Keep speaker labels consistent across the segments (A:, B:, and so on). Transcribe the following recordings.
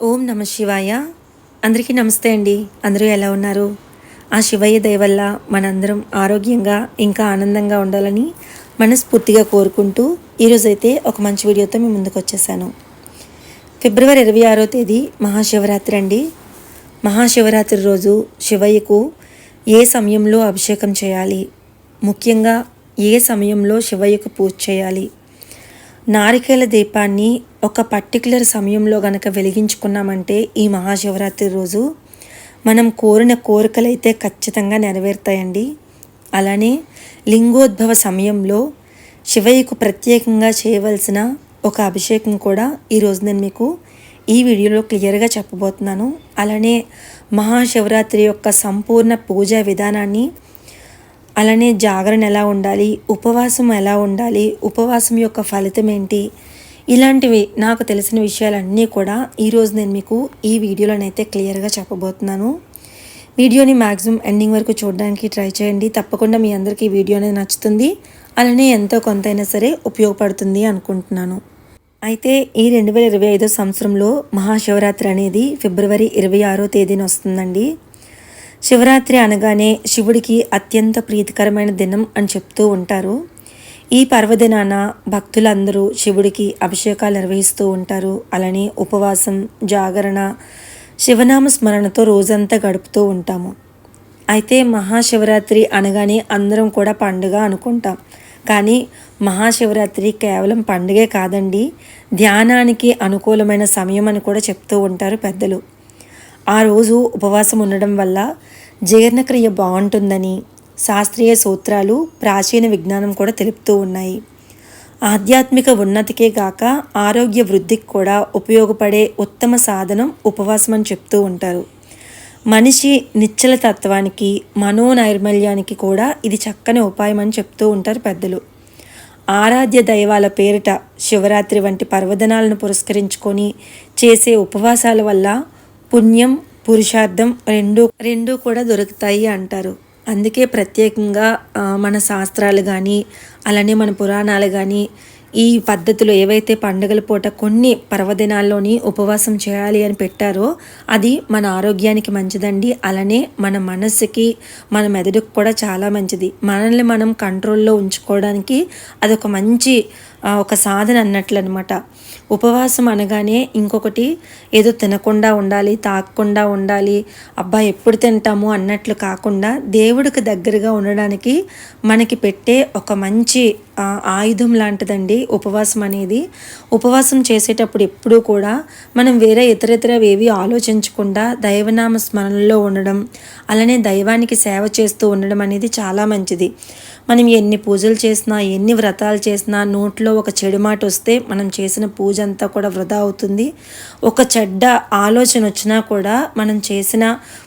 A: ఓం నమ శివాయ. అందరికీ నమస్తే అండి. అందరూ ఎలా ఉన్నారు? ఆ శివయ్య దయ వల్ల మనందరం ఆరోగ్యంగా ఇంకా ఆనందంగా ఉండాలని మనస్ఫూర్తిగా కోరుకుంటూ ఈరోజైతే ఒక మంచి వీడియోతో మేము ముందుకు వచ్చేసాను ఫిబ్రవరి ఇరవై ఆరో తేదీ మహాశివరాత్రి అండి. మహాశివరాత్రి రోజు శివయ్యకు ఏ సమయంలో అభిషేకం చేయాలి? ముఖ్యంగా ఏ సమయంలో శివయ్యకు పూజ చేయాలి? నారికేల దీపాన్ని ఒక పర్టికులర్ సమయంలో గనక వెలిగించుకున్నామంటే ఈ మహాశివరాత్రి రోజు మనం కోరిన కోరికలైతే ఖచ్చితంగా నెరవేరుతాయండి. అలానే లింగోద్భవ సమయంలో శివయ్యకు ప్రత్యేకంగా చేయవలసిన ఒక అభిషేకం కూడా ఈరోజు నేను మీకు ఈ వీడియోలో క్లియర్గా చెప్పబోతున్నాను. అలానే మహాశివరాత్రి యొక్క సంపూర్ణ పూజా విధానాన్ని అలానే జాగరణ ఎలా ఉండాలి? ఉపవాసం ఎలా ఉండాలి? ఉపవాసం యొక్క ఫలితం ఏంటి? ఇలాంటివి నాకు తెలిసిన విషయాలన్నీ కూడా ఈరోజు నేను మీకు ఈ వీడియోలోనైతే క్లియర్గా చెప్పబోతున్నాను. వీడియోని మ్యాక్సిమం ఎండింగ్ వరకు చూడడానికి ట్రై చేయండి. తప్పకుండా మీ అందరికీ ఈ వీడియో అనేది నచ్చుతుంది. అలానే ఎంతో కొంతైనా సరే ఉపయోగపడుతుంది అనుకుంటున్నాను. అయితే ఈ రెండు వేల ఇరవై ఐదో సంవత్సరంలో మహాశివరాత్రి అనేది ఫిబ్రవరి ఇరవై ఆరో తేదీన వస్తుందండి. శివరాత్రి అనగానే శివుడికి అత్యంత ప్రీతికరమైన దినం అని చెప్తూ ఉంటారు. ఈ పర్వదినాన భక్తులందరూ శివుడికి అభిషేకాలు నిర్వహిస్తూ ఉంటారు. అలానే ఉపవాసం జాగరణ శివనామ స్మరణతో రోజంతా గడుపుతూ ఉంటాము. అయితే మహాశివరాత్రి అనగానే అందరం కూడా పండుగ అనుకుంటాం. కానీ మహాశివరాత్రి కేవలం పండుగే కాదండి. ధ్యానానికి అనుకూలమైన సమయం అని కూడా చెప్తూ ఉంటారు పెద్దలు. ఆ రోజు ఉపవాసం ఉండడం వల్ల జీర్ణక్రియ బాగుంటుందని శాస్త్రీయ సూత్రాలు ప్రాచీన విజ్ఞానం కూడా తెలుపుతూ ఉన్నాయి. ఆధ్యాత్మిక ఉన్నతికే గాక ఆరోగ్య వృద్ధికి కూడా ఉపయోగపడే ఉత్తమ సాధనం ఉపవాసం అని చెప్తూ ఉంటారు. మనిషి నిశ్చల తత్వానికి మనోనైర్మల్యానికి కూడా ఇది చక్కని ఉపాయం అని చెప్తూ ఉంటారు పెద్దలు. ఆరాధ్య దైవాల పేరిట శివరాత్రి వంటి పర్వదనాలను పురస్కరించుకొని చేసే ఉపవాసాల వల్ల పుణ్యం పురుషార్థం రెండు రెండు కూడా దొరుకుతాయి అంటారు. అందుకే ప్రత్యేకంగా మన శాస్త్రాలు కానీ అలానే మన పురాణాలు కానీ ఈ పద్ధతులు ఏవైతే పండుగల పూట కొన్ని పర్వదినాల్లోని ఉపవాసం చేయాలి అని పెట్టారో అది మన ఆరోగ్యానికి మంచిదండి. అలానే మన మనస్సుకి మన మెదడుకు కూడా చాలా మంచిది. మనల్ని మనం కంట్రోల్లో ఉంచుకోవడానికి అదొక మంచి ఒక సాధన అన్నట్లు అనమాట ఉపవాసం అనగానే ఇంకొకటి ఏదో తినకుండా ఉండాలి తాగకుండా ఉండాలి అబ్బా ఎప్పుడు తింటాము అన్నట్లు కాకుండా దేవుడికి దగ్గరగా ఉండడానికి మనకి పెట్టే ఒక మంచి ఆయుధం లాంటిదండి ఉపవాసం అనేది. ఉపవాసం చేసేటప్పుడు ఎప్పుడూ కూడా మనం వేరే ఇతర ఆలోచించకుండా దైవనామ స్మరణలో ఉండడం అలానే దైవానికి సేవ చేస్తూ ఉండడం అనేది చాలా మంచిది. మనం ఎన్ని పూజలు చేసినా ఎన్ని వ్రతాలు చేసినా నోట్లో ఒక చెడు మాట వస్తే మనం చేసిన పూజ అంతా కూడా వృధా అవుతుంది. ఒక చెడ్డ ఆలోచన వచ్చినా కూడా మనం చేసిన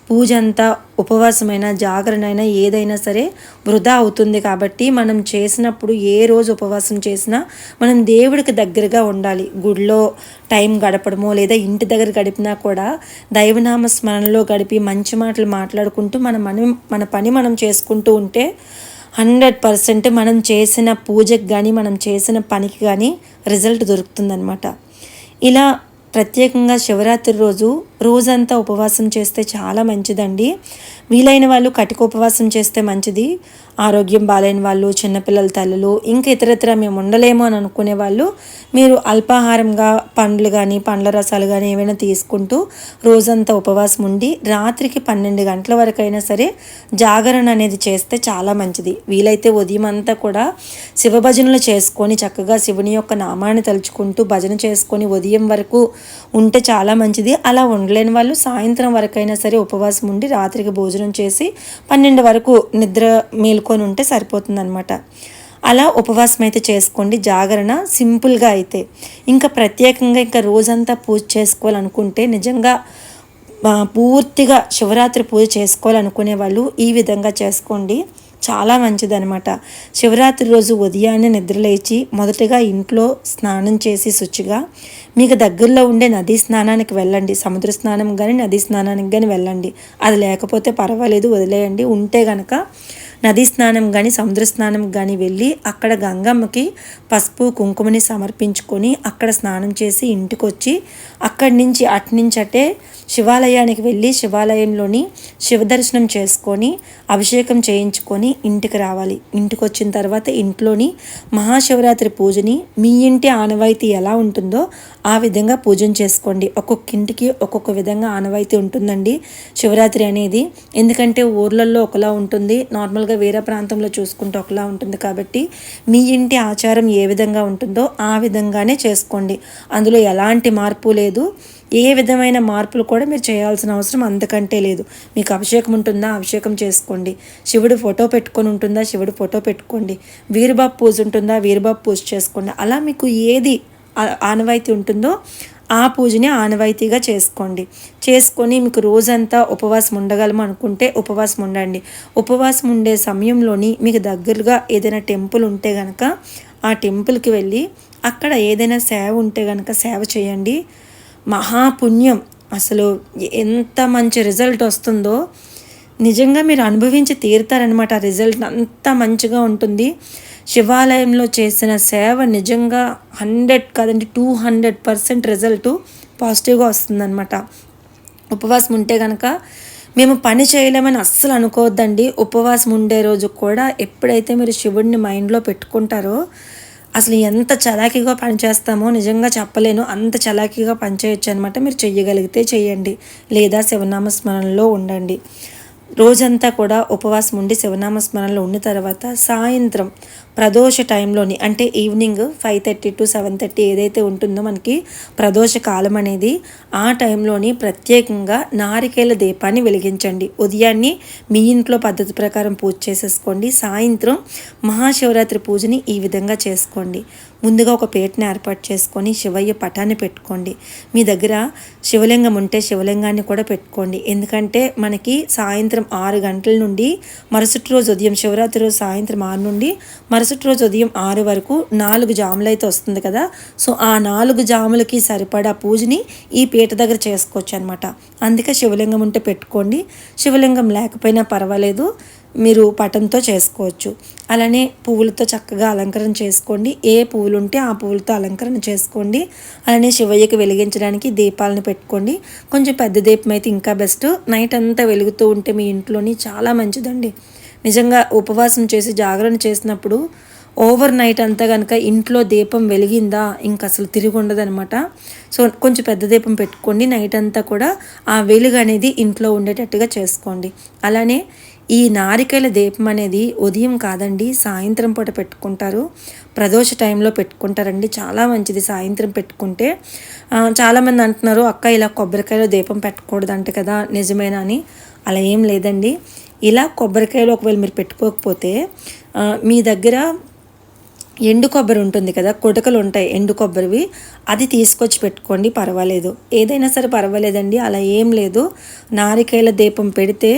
A: పూజ అంతా ఉపవాసమైన జాగరణ అయినా ఏదైనా సరే వృధా అవుతుంది కాబట్టి మనం చేసినప్పుడు ఏ రోజు ఉపవాసం చేసినా మనం దేవుడికి దగ్గరగా ఉండాలి. గుడిలో టైం గడపడమో లేదా ఇంటి దగ్గర గడిపినా కూడా దైవనామ స్మరణలో గడిపి మంచి మాటలు మాట్లాడుకుంటూ మన మనం మన పని మనం చేసుకుంటూ ఉంటే హండ్రెడ్ పర్సెంట్ మనం చేసిన పూజకి కానీ మనం చేసిన పనికి కానీ రిజల్ట్ దొరుకుతుందనమాట ఇలా ప్రత్యేకంగా శివరాత్రి రోజు రోజంతా ఉపవాసం చేస్తే చాలా మంచిదండి. వీలైన వాళ్ళు కటిక ఉపవాసం చేస్తే మంచిది. ఆరోగ్యం బాగాలేని వాళ్ళు చిన్నపిల్లల తల్లులు ఇంకా ఇతరత్ర మేము ఉండలేము అని అనుకునే వాళ్ళు మీరు అల్పాహారంగా పండ్లు కానీ పండ్ల రసాలు కానీ ఏమైనా తీసుకుంటూ రోజంతా ఉపవాసం ఉండి రాత్రికి పన్నెండు గంటల వరకు అయినా సరే జాగరణ అనేది చేస్తే చాలా మంచిది. వీలైతే ఉదయం అంతా కూడా శివ భజనలు చేసుకొని చక్కగా శివుని యొక్క నామాన్ని తలుచుకుంటూ భజన చేసుకొని ఉదయం వరకు ఉంటే చాలా మంచిది. అలా ఉండలేని వాళ్ళు సాయంత్రం వరకైనా సరే ఉపవాసం ఉండి రాత్రికి భోజనం చేసి పన్నెండు వరకు నిద్ర మేల్కొని ఉంటే సరిపోతుందన్నమాట. అలా ఉపవాసం అయితే చేసుకోండి. జాగరణ సింపుల్గా అయితే. ఇంకా ప్రత్యేకంగా ఇంకా రోజంతా పూజ చేసుకోవాలనుకుంటే నిజంగా పూర్తిగా శివరాత్రి పూజ చేసుకోవాలనుకునే వాళ్ళు ఈ విధంగా చేసుకోండి. చాలా మంచిదనమాట శివరాత్రి రోజు ఉదయాన్నే నిద్రలేచి మొదటగా ఇంట్లో స్నానం చేసి శుచిగా మీకు దగ్గరలో ఉండే నదీ స్నానానికి వెళ్ళండి సముద్ర స్నానం కానీ నదీ స్నానానికి కానీ వెళ్ళండి. అది లేకపోతే పర్వాలేదు వదిలేయండి. ఉంటే గనక నదీ స్నానం కానీ సముద్ర స్నానం కానీ వెళ్ళి అక్కడ గంగమ్మకి పసుపు కుంకుమని సమర్పించుకొని అక్కడ స్నానం చేసి ఇంటికి వచ్చి అక్కడి నుంచి అటు నుంచి అటే శివాలయానికి వెళ్ళి శివాలయంలోని శివ దర్శనం చేసుకొని అభిషేకం చేయించుకొని ఇంటికి రావాలి. ఇంటికి వచ్చిన తర్వాత ఇంట్లోని మహాశివరాత్రి పూజని మీ ఇంటి ఆనవాయితీ ఎలా ఉంటుందో ఆ విధంగా పూజను చేసుకోండి. ఒక్కొక్క ఇంటికి ఒక్కొక్క విధంగా ఆనవాయితీ ఉంటుందండి శివరాత్రి అనేది. ఎందుకంటే ఊర్లలో ఒకలా ఉంటుంది. నార్మల్గా వేరే ప్రాంతంలో చూసుకుంటే ఒకలా ఉంటుంది కాబట్టి మీ ఇంటి ఆచారం ఏ విధంగా ఉంటుందో ఆ విధంగానే చేసుకోండి. అందులో ఎలాంటి మార్పు లేదు. ఏ విధమైన మార్పులు కూడా మీరు చేయాల్సిన అవసరం అంతకంటే లేదు. మీకు అభిషేకం ఉంటుందా? అభిషేకం చేసుకోండి. శివుడు ఫోటో పెట్టుకొని ఉంటుందా? శివుడు ఫోటో పెట్టుకోండి. వీరబాబు పూజ ఉంటుందా? వీరబాబు పూజ చేసుకోండి. అలా మీకు ఏది ఆనవాయితీ ఉంటుందో ఆ పూజని ఆనవాయితీగా చేసుకోండి. చేసుకొని మీకు రోజంతా ఉపవాసం ఉండగలము అనుకుంటే ఉపవాసం ఉండండి. ఉపవాసం ఉండే సమయంలోని మీకు దగ్గరగా ఏదైనా టెంపుల్ ఉంటే కనుక ఆ టెంపుల్కి వెళ్ళి అక్కడ ఏదైనా సేవ ఉంటే కనుక సేవ చేయండి. మహాపుణ్యం. అసలు ఎంత మంచి రిజల్ట్ వస్తుందో నిజంగా మీరు అనుభవించి తీరుతారనమాట ఆ రిజల్ట్ అంత మంచిగా ఉంటుంది. శివాలయంలో చేసిన సేవ నిజంగా హండ్రెడ్ కాదండి టూ హండ్రెడ్ పర్సెంట్ రిజల్ట్ పాజిటివ్గా వస్తుందన్నమాట. ఉపవాసం ఉంటే కనుక మేము పని చేయలేమని అస్సలు అనుకోవద్దండి. ఉపవాసం ఉండే రోజు కూడా ఎప్పుడైతే మీరు శివుడిని మైండ్లో పెట్టుకుంటారో అసలు ఎంత చలాకీగా పనిచేస్తామో నిజంగా చెప్పలేను. అంత చలాకీగా పనిచేయచ్చు అనమాట మీరు చెయ్యగలిగితే చేయండి లేదా శివనామ స్మరణలో ఉండండి. రోజంతా కూడా ఉపవాసం ఉండి శివనామ స్మరణలో ఉన్న తర్వాత సాయంత్రం ప్రదోష టైంలోని అంటే evening five thirty to seven thirty ఏదైతే ఉంటుందో మనకి ప్రదోష కాలం అనేది ఆ టైంలోని ప్రత్యేకంగా నారికేల దీపాన్ని వెలిగించండి. ఉదయాన్నే మీ ఇంట్లో పద్ధతి ప్రకారం పూజ చేసేసుకోండి. సాయంత్రం మహాశివరాత్రి పూజని ఈ విధంగా చేసుకోండి. ముందుగా ఒక పేటను ఏర్పాటు చేసుకొని శివయ్య పటాన్ని పెట్టుకోండి. మీ దగ్గర శివలింగం ఉంటే శివలింగాన్ని కూడా పెట్టుకోండి. ఎందుకంటే మనకి సాయంత్రం ఆరు గంటల నుండి మరుసటి రోజు ఉదయం శివరాత్రి రోజు సాయంత్రం ఆరు నుండి మరుసటి రోజు ఉదయం ఆరు వరకు నాలుగు జాములు అయితే వస్తుంది కదా. సో ఆ నాలుగు జాములకి సరిపడా పూజని ఈ పీట దగ్గర చేసుకోవచ్చు అనమాట అందుకే శివలింగం ఉంటే పెట్టుకోండి. శివలింగం లేకపోయినా పర్వాలేదు. మీరు పటంతో చేసుకోవచ్చు. అలానే పువ్వులతో చక్కగా అలంకరణ చేసుకోండి. ఏ పువ్వులు ఉంటే ఆ పువ్వులతో అలంకరణ చేసుకోండి. అలానే శివయ్యకి వెలిగించడానికి దీపాలను పెట్టుకోండి. కొంచెం పెద్ద దీపం అయితే ఇంకా బెస్ట్. నైట్ అంతా వెలుగుతూ ఉంటే మీ ఇంట్లోని చాలా మంచిదండి. నిజంగా ఉపవాసం చేసి జాగరణ చేసినప్పుడు ఓవర్ నైట్ అంతా కనుక ఇంట్లో దీపం వెలిగిందా? ఇంక అసలు తిరిగి ఉండదనమాట సో కొంచెం పెద్ద దీపం పెట్టుకోండి. నైట్ అంతా కూడా ఆ వెలుగు అనేది ఇంట్లో ఉండేటట్టుగా చేసుకోండి. అలానే ఈ నారికేల దీపం అనేది ఉదయం కాదండి సాయంత్రం పూట పెట్టుకుంటారు. ప్రదోష టైంలో పెట్టుకుంటారండి. చాలా మంచిది సాయంత్రం పెట్టుకుంటే. చాలామంది అంటున్నారు అక్క ఇలా కొబ్బరికాయలో దీపం పెట్టకూడదంట కదా నిజమేనా అని. అలా ఏం లేదండి. ఇలా కొబ్బరికాయలు ఒకవేళ మీరు పెట్టుకోకపోతే మీ దగ్గర ఎండు కొబ్బరి ఉంటుంది కదా కొటకలు ఉంటాయి ఎండు కొబ్బరివి అది తీసుకొచ్చి పెట్టుకోండి పర్వాలేదు. ఏదైనా సరే పర్వాలేదండి అలా ఏం లేదు. నారికాయల దీపం పెడితే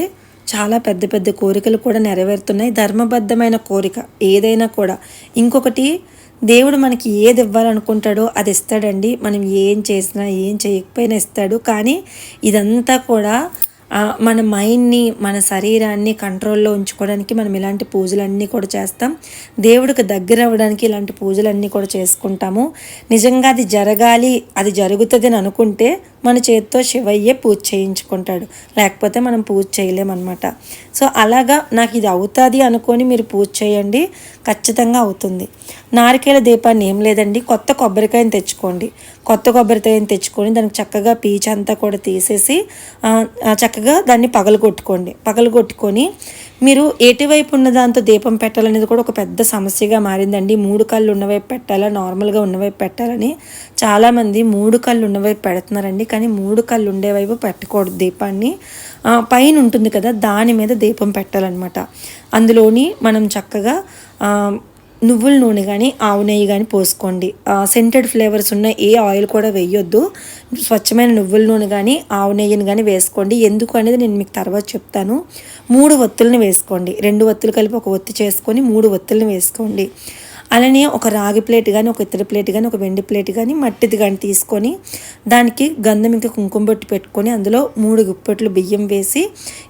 A: చాలా పెద్ద పెద్ద కోరికలు కూడా నెరవేరుతున్నాయి. ధర్మబద్ధమైన కోరిక ఏదైనా కూడా. ఇంకొకటి దేవుడు మనకి ఏది ఇవ్వాలనుకుంటాడో అది ఇస్తాడండి. మనం ఏం చేసినా ఏం చేయకపోయినా ఇస్తాడు. కానీ ఇదంతా కూడా మన మైండ్ని మన శరీరాన్ని కంట్రోల్లో ఉంచుకోవడానికి మనం ఇలాంటి పూజలన్నీ కూడా చేస్తాం. దేవుడికి దగ్గర అవ్వడానికి ఇలాంటి పూజలన్నీ కూడా చేసుకుంటాము. నిజంగా అది జరగాలి అది జరుగుతుంది అని అనుకుంటే మన చేతితో శివయ్యే పూజ చేయించుకుంటాడు. లేకపోతే మనం పూజ చేయలేమన్నమాట. సో అలాగా నాకు ఇది అవుతుంది అనుకొని మీరు పూజ చేయండి. ఖచ్చితంగా అవుతుంది. నారికేల దీపాన్ని ఏం లేదండి. కొత్త కొబ్బరికాయని తెచ్చుకోండి. కొత్త కొబ్బరికాయని తెచ్చుకొని దానికి చక్కగా పీచ్ అంతా కూడా తీసేసి చక్కగా దాన్ని పగలగొట్టుకోండి. పగలగొట్టుకొని మీరు ఎటువైపు ఉన్న దాంతో దీపం పెట్టాలనేది కూడా ఒక పెద్ద సమస్యగా మారిందండి. మూడు కళ్ళు ఉన్నవైపు పెట్టాలా? నార్మల్గా ఉన్నవైపు పెట్టాలని చాలామంది మూడు కళ్ళు ఉన్నవైపు పెడుతున్నారండి. కానీ మూడు కళ్ళు ఉండేవైపు పెట్టకూడదు దీపాన్ని. పైన ఉంటుంది కదా దాని మీద దీపం పెట్టాలన్నమాట. అందులోని మనం చక్కగా నువ్వుల నూనె కానీ ఆవు నెయ్యి కానీ పోసుకోండి. సెంటెడ్ ఫ్లేవర్స్ ఉన్న ఏ ఆయిల్ కూడా వేయొద్దు. స్వచ్ఛమైన నువ్వుల నూనె కానీ ఆవు నెయ్యిని కానీ వేసుకోండి. ఎందుకు అనేది నేను మీకు తర్వాత చెప్తాను. మూడు ఒత్తుల్ని వేసుకోండి. రెండు ఒత్తులు కలిపి ఒక ఒత్తి చేసుకొని మూడు ఒత్తుల్ని వేసుకోండి. అలానే ఒక రాగి ప్లేట్ కానీ ఒక ఇత్తడి ప్లేట్ కానీ ఒక వెండి ప్లేట్ కానీ మట్టిది కానీ తీసుకొని దానికి గంధం ఇంకా కుంకుమ బొట్టు పెట్టుకొని అందులో మూడు గుప్పెట్లు బియ్యం వేసి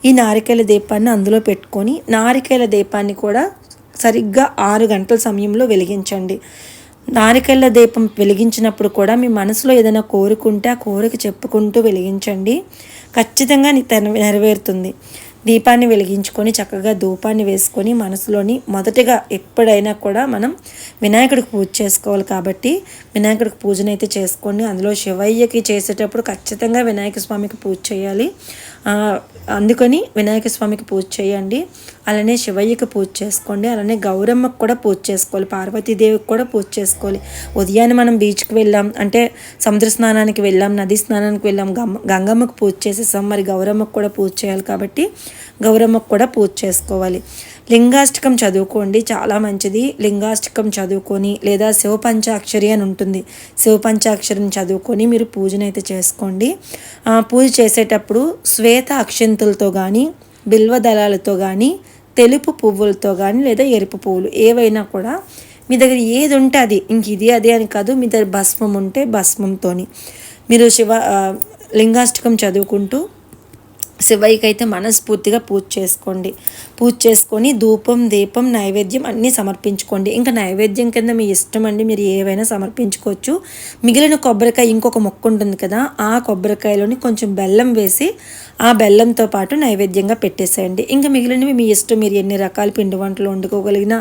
A: ఈ నారికేల దీపాన్ని అందులో పెట్టుకొని నారికేల దీపాన్ని కూడా సరిగ్గా ఆరు గంటల సమయంలో వెలిగించండి. నారికెళ్ళ దీపం వెలిగించినప్పుడు కూడా మీ మనసులో ఏదైనా కోరుకుంటే ఆ కోరిక చెప్పుకుంటూ వెలిగించండి. ఖచ్చితంగా నెరవేరుతుంది. దీపాన్ని వెలిగించుకొని చక్కగా ధూపాన్ని వేసుకొని మనసులోని మొదటిగా ఎప్పుడైనా కూడా మనం వినాయకుడికి పూజ చేసుకోవాలి కాబట్టి వినాయకుడికి పూజనైతే చేసుకోండి అందులో శివయ్యకి చేసేటప్పుడు ఖచ్చితంగా వినాయక స్వామికి పూజ చేయాలి. అందుకని వినాయక స్వామికి పూజ చేయండి. అలానే శివయ్యకి పూజ చేసుకోండి. అలానే గౌరమ్మకు కూడా పూజ చేసుకోవాలి. పార్వతీదేవికి కూడా పూజ చేసుకోవాలి. ఉదయాన్నే మనం బీచ్కి వెళ్ళాం. అంటే సముద్ర స్నానానికి వెళ్ళాం నదీ స్నానానికి వెళ్ళాం. గంగమ్మకు పూజ చేసేసాం. మరి గౌరమ్మకు కూడా పూజ చేయాలి కాబట్టి గౌరమ్మకు కూడా పూజ చేసుకోవాలి. లింగాష్టకం చదువుకోండి చాలా మంచిది. లింగాష్టకం చదువుకొని లేదా శివపంచాక్షరి అని ఉంటుంది. శివపంచాక్షరిని చదువుకొని మీరు పూజనైతే చేసుకోండి. పూజ చేసేటప్పుడు శ్వేత అక్షంతులతో కానీ బిల్వ దళాలతో కానీ తెలుపు పువ్వులతో కానీ లేదా ఎరుపు పువ్వులు ఏవైనా కూడా మీ దగ్గర ఏది ఉంటే అది. ఇంక ఇది అది అని కాదు మీ దగ్గర భస్మం ఉంటే భస్మంతో మీరు శివ లింగాష్టకం చదువుకుంటూ శివయ్యకి అయితే మనస్ఫూర్తిగా పూజ చేసుకోండి. పూజ చేసుకొని ధూపం దీపం నైవేద్యం అన్నీ సమర్పించుకోండి. ఇంకా నైవేద్యం కింద మీ ఇష్టం అండి మీరు ఏవైనా సమర్పించుకోవచ్చు. మిగిలిన కొబ్బరికాయ ఇంకొక మొక్క ఉంటుంది కదా ఆ కొబ్బరికాయలోని కొంచెం బెల్లం వేసి ఆ బెల్లంతో పాటు నైవేద్యంగా పెట్టేసేయండి. ఇంకా మిగిలినవి మీ ఇష్టం మీరు ఎన్ని రకాల పిండి వంటలు వండుకోగలిగినా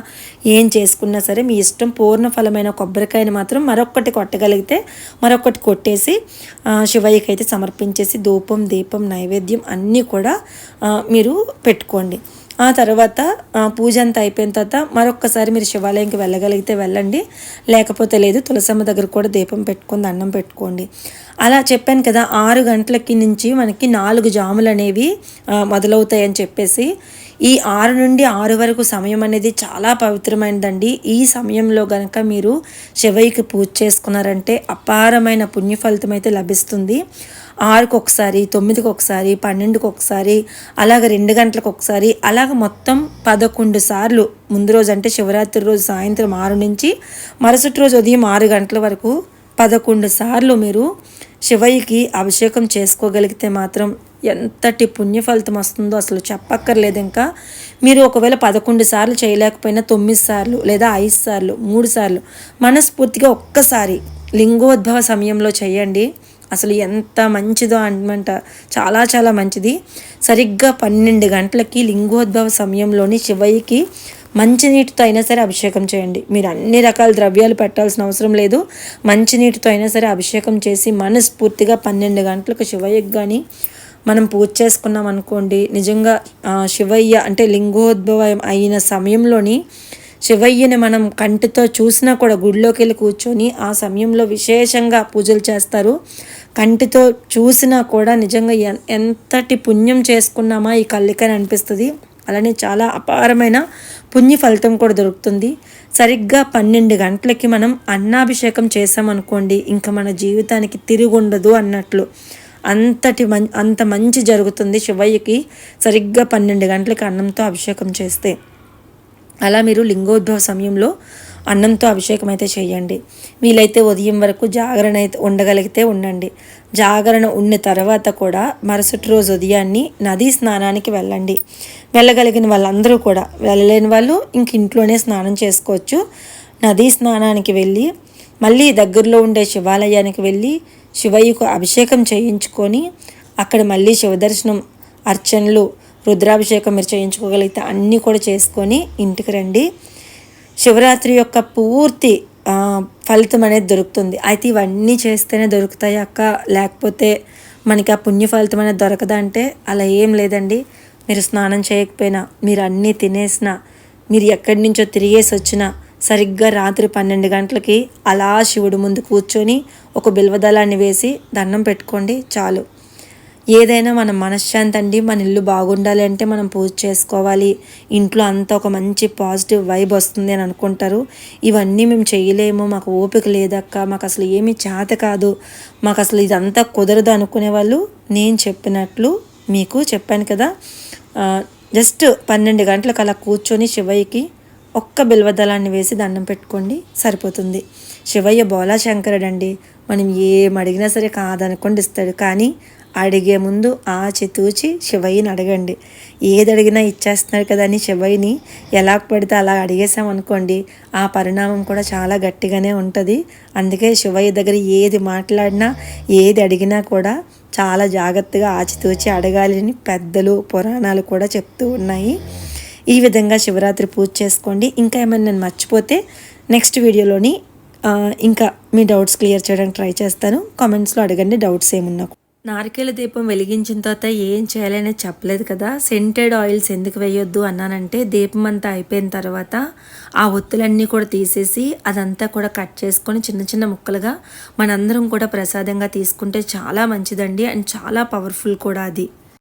A: ఏం చేసుకున్నా సరే మీ ఇష్టం పూర్ణ ఫలమైన కొబ్బరికాయని మాత్రం మరొకటి కొట్టగలిగితే మరొకటి కొట్టేసి శివయ్యకి అయితే సమర్పించేసి ధూపం దీపం నైవేద్యం అన్ని అన్నీ కూడా మీరు పెట్టుకోండి. ఆ తర్వాత పూజ అంతా అయిపోయిన తర్వాత మరొక్కసారి మీరు శివాలయంకి వెళ్ళగలిగితే వెళ్ళండి. లేకపోతే లేదు తులసమ్మ దగ్గర కూడా దీపం పెట్టుకుని అన్నం పెట్టుకోండి. అలా చెప్పాను కదా ఆరు గంటలకి నుంచి మనకి నాలుగు జాములు అనేవి మొదలవుతాయని చెప్పేసి ఈ ఆరు నుండి ఆరు వరకు సమయం అనేది చాలా పవిత్రమైనదండి. ఈ సమయంలో గనక మీరు శివయ్యకి పూజ చేసుకున్నారంటే అపారమైన పుణ్య ఫలితం అయితే లభిస్తుంది. ఆరుకు ఒకసారి తొమ్మిదికి ఒకసారి పన్నెండుకి ఒకసారి అలాగ రెండు గంటలకు ఒకసారి అలాగ మొత్తం పదకొండు సార్లు ముందు రోజు అంటే శివరాత్రి రోజు సాయంత్రం ఆరు నుంచి మరుసటి రోజు ఉదయం ఆరు గంటల వరకు పదకొండు సార్లు మీరు శివయ్యకి అభిషేకం చేసుకోగలిగితే మాత్రం ఎంతటి పుణ్య ఫలితం వస్తుందో అసలు చెప్పక్కర్లేదు ఇంకా. మీరు ఒకవేళ పదకొండు సార్లు చేయలేకపోయినా తొమ్మిది సార్లు లేదా ఐదు సార్లు మూడు సార్లు మనస్ఫూర్తిగా ఒక్కసారి లింగోద్భవ సమయంలో చేయండి. అసలు ఎంత మంచిదో అనమాట. చాలా చాలా మంచిది. సరిగ్గా పన్నెండు గంటలకి లింగోద్భవ సమయంలోని శివయ్యకి మంచినీటితో అయినా సరే అభిషేకం చేయండి. మీరు అన్ని రకాల ద్రవ్యాలు పెట్టాల్సిన అవసరం లేదు. మంచినీటితో అయినా సరే అభిషేకం చేసి మనస్ఫూర్తిగా పన్నెండు గంటలకు శివయ్యకి కానీ మనం పూజ చేసుకున్నాం అనుకోండి నిజంగా శివయ్య అంటే లింగోద్భవం అయిన సమయంలోని శివయ్యని మనం కంటితో చూసినా కూడా గుడిలోకి వెళ్ళి కూర్చొని ఆ సమయంలో విశేషంగా పూజలు చేస్తారు. కంటితో చూసినా కూడా నిజంగా ఎంతటి పుణ్యం చేసుకున్నామా ఈ కళ్ళికని అనిపిస్తుంది. అలానే చాలా అపారమైన పుణ్య ఫలితం కూడా దొరుకుతుంది. సరిగ్గా పన్నెండు గంటలకి మనం అన్నాభిషేకం చేసామనుకోండి ఇంకా మన జీవితానికి తిరుగుండదు అన్నట్లు. అంతటి మం అంత మంచి జరుగుతుంది శివయ్యకి సరిగ్గా పన్నెండు గంటలకి అన్నంతో అభిషేకం చేస్తే. అలా మీరు లింగోద్భవ సమయంలో అన్నంతో అభిషేకం అయితే చేయండి. వీలైతే ఉదయం వరకు జాగరణ అయితే ఉండగలిగితే ఉండండి. జాగరణ ఉన్న తర్వాత కూడా మరుసటి రోజు ఉదయాన్ని నదీ స్నానానికి వెళ్ళండి. వెళ్ళగలిగిన వాళ్ళందరూ కూడా వెళ్ళలేని వాళ్ళు ఇంక ఇంట్లోనే స్నానం చేసుకోవచ్చు. నదీ స్నానానికి వెళ్ళి మళ్ళీ దగ్గరలో ఉండే శివాలయానికి వెళ్ళి శివయ్యకు అభిషేకం చేయించుకొని అక్కడ మళ్ళీ శివదర్శనం అర్చనలు రుద్రాభిషేకం మీరు చేయించుకోగలిగితే అన్నీ కూడా చేసుకొని ఇంటికి రండి. శివరాత్రి యొక్క పూర్తి ఫలితం అనేది దొరుకుతుంది. అయితే ఇవన్నీ చేస్తేనే దొరుకుతాయి అక్క. లేకపోతే మనకి ఆ పుణ్య ఫలితం అనేది దొరకదా అంటే అలా ఏం లేదండి. మీరు స్నానం చేయకపోయినా మీరు అన్నీ తినేసినా మీరు ఎక్కడి నుంచో తిరిగేసి వచ్చినా సరిగ్గా రాత్రి పన్నెండు గంటలకి అలా శివుడు ముందు కూర్చొని ఒక బిల్వదళాన్ని వేసి దండం పెట్టుకోండి చాలు. ఏదైనా మన మనశ్శాంతి అండి మన ఇల్లు బాగుండాలి అంటే మనం పూజ చేసుకోవాలి. ఇంట్లో అంతా ఒక మంచి పాజిటివ్ వైబ్ వస్తుంది అని అనుకుంటారు. ఇవన్నీ మేము చేయలేము. మాకు ఓపిక లేదక్క. మాకు అసలు ఏమీ చేత కాదు. మాకు అసలు ఇదంతా కుదరదు అనుకునే వాళ్ళు నేను చెప్పినట్లు మీకు చెప్పాను కదా. జస్ట్ పన్నెండు గంటలకు అలా కూర్చొని శివయ్యకి ఒక్క బిల్వదళాన్ని వేసి దండం పెట్టుకోండి సరిపోతుంది. శివయ్య బోలా శంకరుడండి మనం ఏం అడిగినా సరే కాదనుకోండి ఇస్తాడు. కానీ అడిగే ముందు ఆచితూచి శివయ్యని అడగండి. ఏది అడిగినా ఇచ్చేస్తున్నారు కదా అని శివయ్యని. ఎలా పడితే అలా అడిగేసాం అనుకోండి. ఆ పరిణామం కూడా చాలా గట్టిగానే ఉంటుంది. అందుకే శివయ్య దగ్గర ఏది మాట్లాడినా ఏది అడిగినా కూడా చాలా జాగ్రత్తగా ఆచితూచి అడగాలి అని పెద్దలు పురాణాలు కూడా చెప్తూ ఉన్నాయి. ఈ విధంగా శివరాత్రి పూజ చేసుకోండి. ఇంకా ఏమైనా నేను మర్చిపోతే నెక్స్ట్ వీడియోలోని ఇంకా మీ డౌట్స్ క్లియర్ చేయడానికి ట్రై చేస్తాను. కామెంట్స్లో అడగండి డౌట్స్ ఏమున్నా నారికేల దీపం వెలిగించిన తర్వాత ఏం చేయాలనేది చెప్పలేదు కదా. సెంటెడ్ ఆయిల్స్ ఎందుకు వేయొద్దు అన్నానంటే దీపం అంతా అయిపోయిన తర్వాత ఆ ఒత్తులన్నీ కూడా తీసేసి అదంతా కూడా కట్ చేసుకొని చిన్న చిన్న ముక్కలుగా మనందరం కూడా ప్రసాదంగా తీసుకుంటే చాలా మంచిదండి. అండ్ చాలా పవర్ఫుల్ కూడా అది.